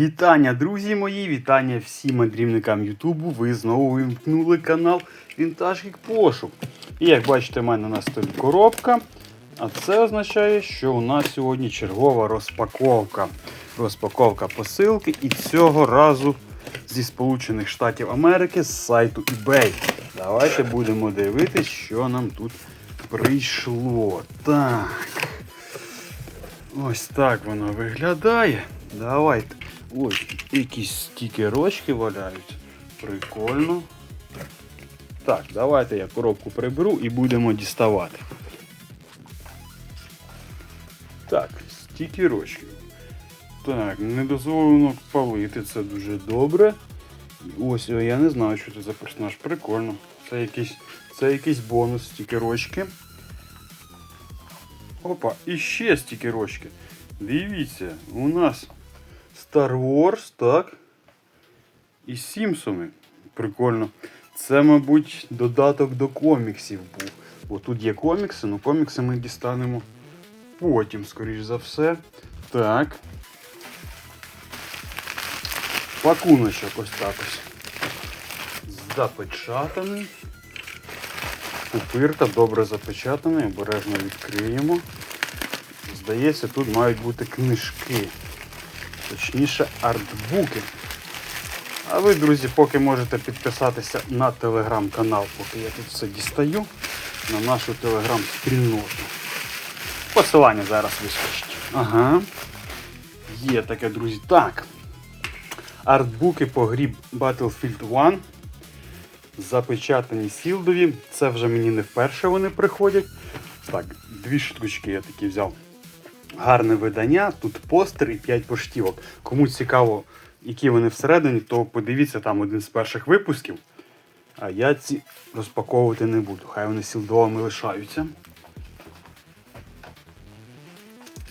Вітання, друзі мої, вітання всім мандрівникам Ютубу. Ви знову вимкнули канал Вінтаж Гік Пошук. І як бачите, в мене на столі коробка. А це означає, що у нас сьогодні чергова розпаковка. Розпаковка посилки і цього разу зі Сполучених Штатів Америки з сайту eBay. Давайте будемо дивитися, що нам тут прийшло. Так. Ось так воно виглядає. Давайте. Ой, якісь стікерочки валяють. Прикольно. Так, давайте я коробку приберу і будемо діставати. Так, стікерочки. Так, не дозволено палити, це дуже добре. Ось, я не знаю, що це за персонаж. Прикольно. Це якийсь, це якийсь бонус стікерочки. Опа, і ще стікерочки. Дивіться, у нас Star Wars, так. І Сімпсони. Прикольно. Це, мабуть, додаток до коміксів був. Бо тут є комікси, але комікси ми дістанемо потім, скоріш за все. Так. Пакуночок ось так. Запечатаний. Пупирка добре запечатаний, обережно відкриємо. Здається, тут мають бути книжки. Точніше, артбуки. А ви, друзі, поки можете підписатися на телеграм-канал, поки я тут все дістаю, на нашу телеграм-спільноту. Посилання зараз вискочить. Ага. Є таке, друзі. Так. Артбуки по грі Battlefield 1. Запечатані сілдові. Це вже мені не вперше вони приходять. Так, дві штучки я такі взяв. Гарне видання, тут постер і 5 поштівок. Кому цікаво, які вони всередині, то подивіться там один з перших випусків. А я ці розпаковувати не буду. Хай вони сілдовими лишаються.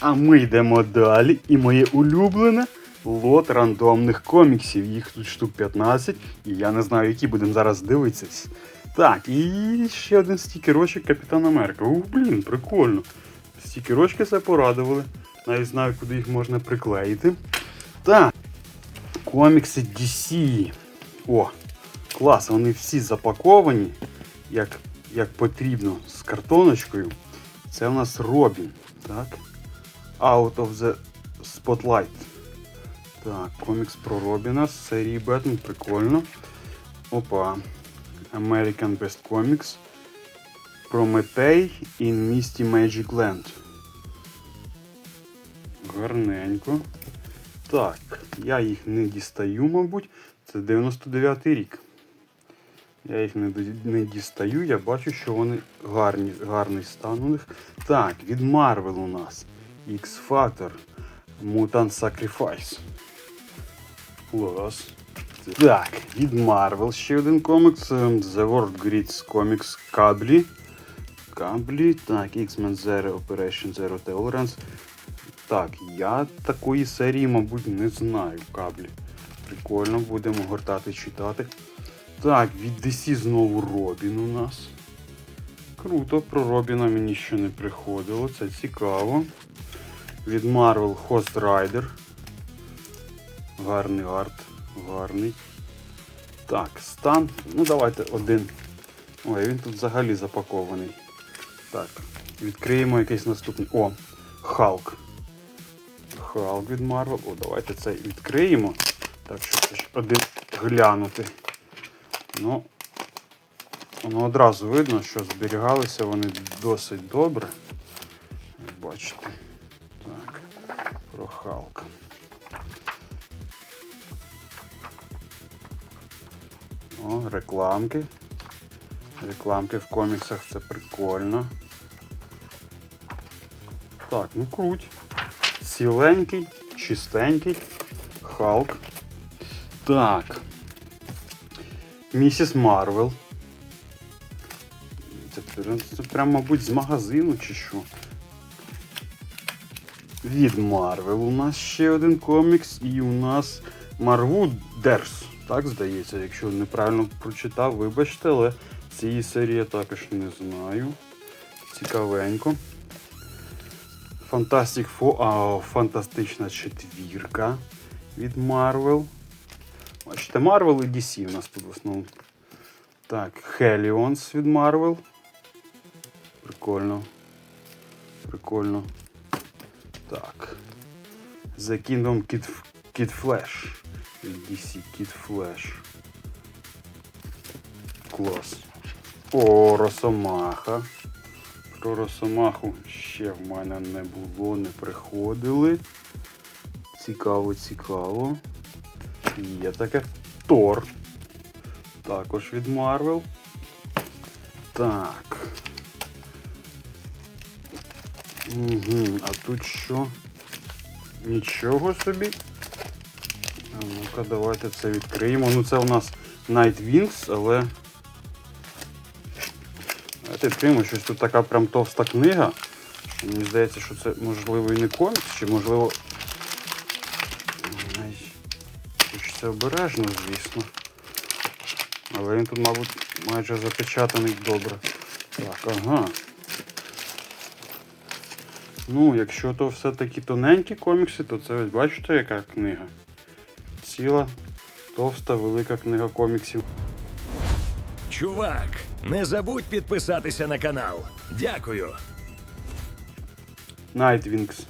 А ми йдемо далі. І моє улюблене лот рандомних коміксів. Їх тут штук 15, і я не знаю, які будемо зараз дивитися. Так, і ще один стікерочок Капітан Америка. Ух, блін, прикольно. Стікерочки це порадували. Навіть знаю, куди їх можна приклеїти. Так. Комікси DC. О, клас, вони всі запаковані, як як потрібно, з картоночкою. Це у нас Робін. Так. Out of the Spotlight. Так, комікс про Робіна з серії Бетмен, прикольно. Опа. American Best Comics. Прометей in Misty Magic Land. Гарненько. Так, я їх не дістаю, мабуть. Це 99-й рік. Я їх не, дістаю, я бачу, що вони гарні, гарний стан у них. Так, від Marvel у нас. X-Factor. Mutant Sacrifice. Клас. Так, від Marvel ще один комікс. ем, The World Grids Comics Каблі. Каблі. Так, X-Men Zero Operation Zero Tolerance. Так, я такої серії, мабуть, не знаю каблі. Прикольно, будемо гортати читати. Так, від DC знову Робін у нас. Круто, про Робіна мені ще не приходило, це цікаво. Від Marvel Host Rider. Гарний арт, гарний. Так, стан. Ну давайте один. Ой, він тут взагалі запакований. Так, відкриємо якийсь наступний. О, Халк. Халк від Marvel. О, давайте цей відкриємо. Так, щоб один глянути. Ну, воно одразу видно, що зберігалися вони досить добре. Бачите. Так, про Халка. О, рекламки. Рекламки в коміксах це прикольно. Так, ну круть. Ціленький, чистенький. Халк. Так. Місіс Марвел. Це, це прям, мабуть, з магазину чи що. Від Марвел у нас ще один комікс, і у нас Марву Дерс. Так здається, якщо неправильно прочитав, вибачте, але цієї серії я також не знаю. Цікавенько. Фантастик Фо... фантастична четвірка від Marvel. Бачите, Marvel і DC у нас тут в основному. Так, Hellions від Marvel. Прикольно. Прикольно. Так. The Kingdom Kid, Kid Flash. DC Kid Flash. Клас. О, Росомаха. Про Росомаху ще в мене не було, не приходили. Цікаво, цікаво. Є таке Тор. Також від Marvel. Так. Угу. А тут що? Нічого собі. Ну-ка, давайте це відкриємо. Ну це у нас Night Wings, але. Давайте відкриємо щось тут така прям товста книга. Мені здається, що це можливо і не комікс, чи можливо. Хочеться обережно, звісно. Але він тут, мабуть, майже запечатаний добре. Так, ага. Ну, якщо то все-таки тоненькі комікси, то це ось бачите, яка книга? Ціла, товста, велика книга коміксів. Чувак, не забудь підписатися на канал. Дякую. Nightwings.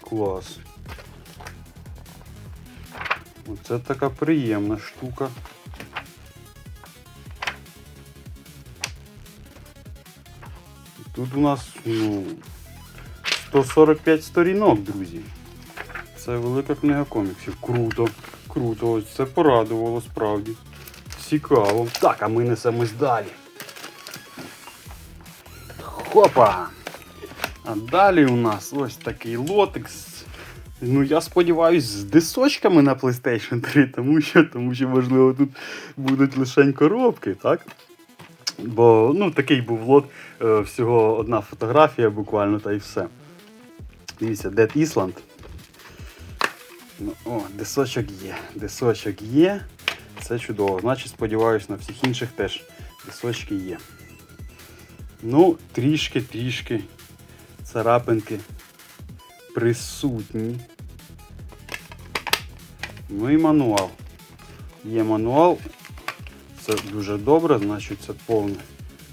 Клас. Оце така приємна штука. Тут у нас ну, 145 сторінок, друзі. Це велика книга коміксів. Круто, круто. Ось це порадувало справді. Цікаво. Так, а ми несемось далі. Хопа! А далі у нас ось такий лотекс. Ну, я сподіваюся, з дисочками на PlayStation 3, тому що, тому що, можливо, тут будуть лише коробки, так? Бо ну, такий був лот, е, всього одна фотографія буквально та й все. Дивіться, Dead Island. Ну, о, дисочок є. Дисочок є. Це чудово. Значить, сподіваюся, на всіх інших теж дисочки є. Ну, трішки-трішки царапинки присутні. Ну і мануал. Є мануал. Це дуже добре, значить це повний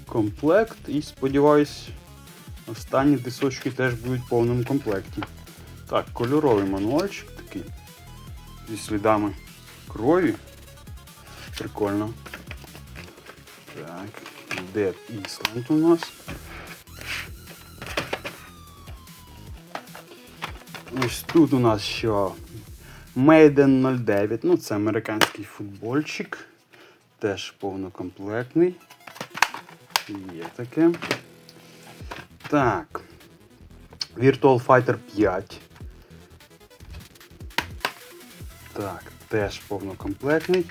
комплект. І сподіваюсь, останні дисочки теж будуть в повному комплекті. Так, кольоровий мануальчик такий. Зі слідами крові. Прикольно. Так, Dead Island у нас. Ось тут у нас що? Maiden 09. Ну, це американський футбольчик. Теж повнокомплектний. Є таке. Так. Virtual Fighter 5. Так, теж повнокомплектний.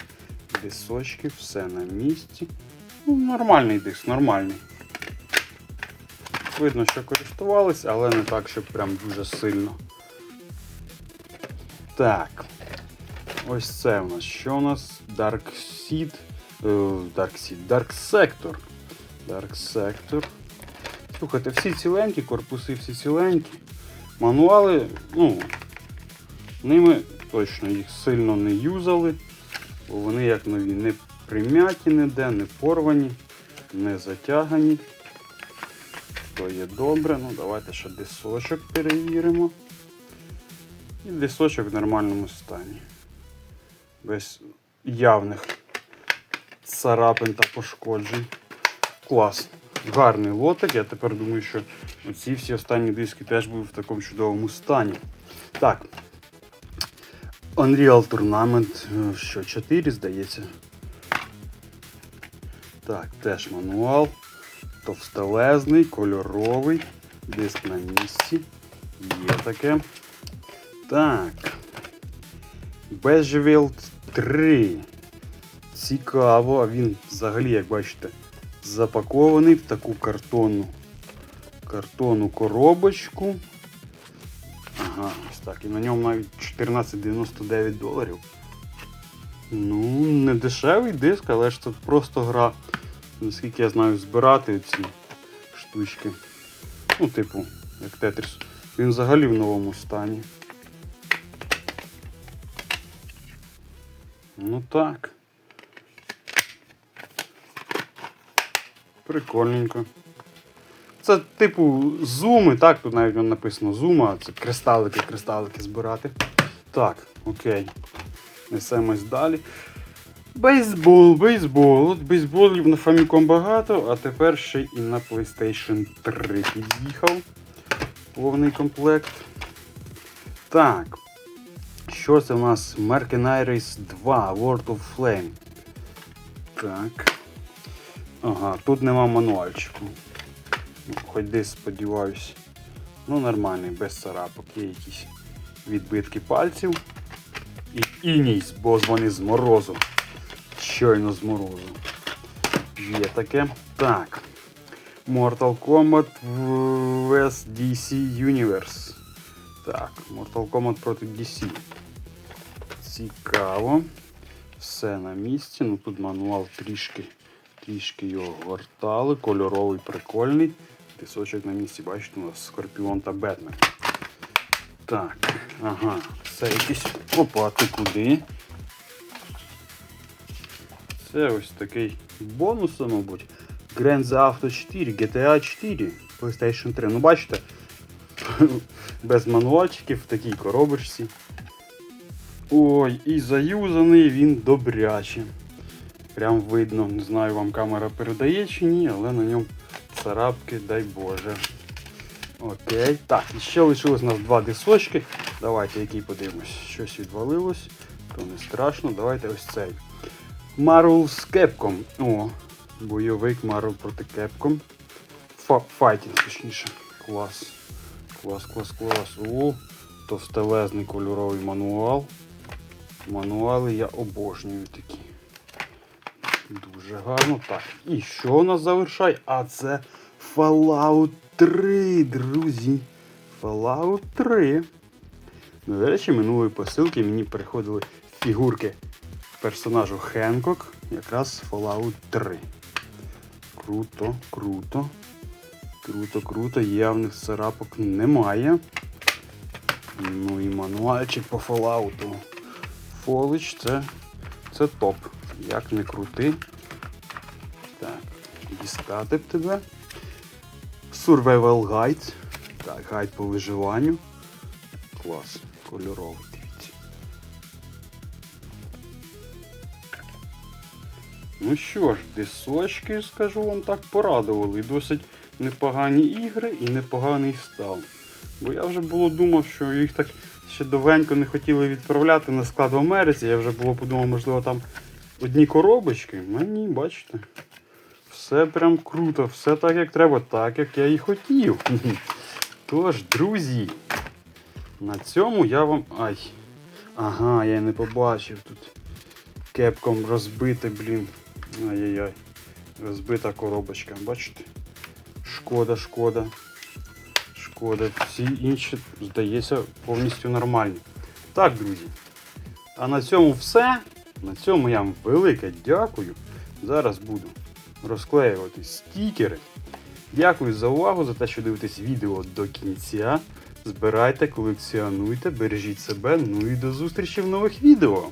Дисочки, все на місці. Ну, нормальний диск, нормальний. Видно, що користувались, але не так, щоб прям дуже сильно. Так. Ось це у нас. Що у нас? Dark Seed. е, Dark Seed. Dark Sector. Dark Sector. Слухайте, всі ціленькі, корпуси всі ціленькі. Мануали, ну, ними точно їх сильно не юзали, бо вони як нові не прим'яті ніде, не порвані, не затягані. То є добре. Ну, давайте ще дисочок перевіримо. І дисочок в нормальному стані. Без явних царапин та пошкоджень. Клас. Гарний лотик. Я тепер думаю, що ці всі останні диски теж будуть в такому чудовому стані. Так. Unreal Tournament, е, що 4, здається. Так, теж мануал. Товстелезний, кольоровий. Диск на місці. Є таке. Так. Bezieveld 3. Цікаво, а він взагалі, як бачите, запакований в таку картонну картонну коробочку. Так. І на ньому навіть 14,99 доларів. Ну, не дешевий диск, але ж тут просто гра. Наскільки я знаю, збирати ці штучки. Ну, типу, як Tetris Він взагалі в новому стані. Ну так. Прикольненько. Це типу зуми, так? Тут навіть написано зума, це кристалики, кристалики збирати. Так, окей. Несемось далі. Бейсбол, бейсбол. От бейсболів на Famicom багато, а тепер ще і на PlayStation 3 під'їхав. Повний комплект. Так. Що це у нас? Mercenaries 2 World of Flame. Так. Ага, тут нема мануальчику. Хоч десь сподіваюсь. Ну, нормальний, без царапок. Є якісь відбитки пальців. І іній, бо вони з морозу. Щойно з морозу. Є таке. Так. Mortal Kombat vs DC Universe. Так, Mortal Kombat проти DC. Цікаво. Все на місці. Ну тут мануал трішки, трішки його гортали. Кольоровий, прикольний. Пісочок на місці, бачите, у нас Скорпіон та Бетмен. Так, ага, це якийсь. Опа, ти куди? Це ось такий бонус, мабуть. Grand Theft Auto 4, GTA 4, PlayStation 3. Ну бачите, без мануальчиків в такій коробочці. Ой, і заюзаний він добряче. Прям видно, не знаю, вам камера передає чи ні, але на ньому царапки, дай Боже. Окей. Так, і ще лишилось у нас два дисочки. Давайте який подивимось. Щось відвалилось, то не страшно. Давайте ось цей. Marvel з Capcom. О, бойовик Marvel проти. Фа- Файтінг, точніше. Клас. Клас, клас, клас. О, товстелезний кольоровий мануал. Мануали я обожнюю такі. Дуже гарно. Так. І що у нас завершає? А це Fallout 3, друзі. Fallout 3. Ну, До речі, минулої посилки мені приходили фігурки персонажу Хенкок, якраз Fallout 3. Круто, круто. Круто, круто. Явних царапок немає. Ну і мануальчик по Fallout. Фолич це, це топ. Як не крути. Дістати б тебе. Survival Guide. Так, гайд по виживанню. Клас. Кольоровий, дивіться. Ну що ж, дисочки, скажу вам так, порадували. Досить непогані ігри і непоганий став. Бо я вже було думав, що їх так ще довенько не хотіли відправляти на склад в Америці. Я вже було подумав, можливо, там одні коробочки. Мені, бачите. Все прям круто, все так як треба, так як я і хотів. Тож, друзі, на цьому я вам. Ай. Ага, я не побачив тут. Кепком розбите, блін. Ай-яй-яй. Розбита коробочка, бачите? Шкода, шкода. Шкода. Всі інші, здається, повністю нормальні. Так, друзі. А на цьому все. На цьому я вам велике дякую. Зараз буду розклеювати стікери. Дякую за увагу, за те, що дивитесь відео до кінця. Збирайте, колекціонуйте, бережіть себе. Ну і до зустрічі в нових відео.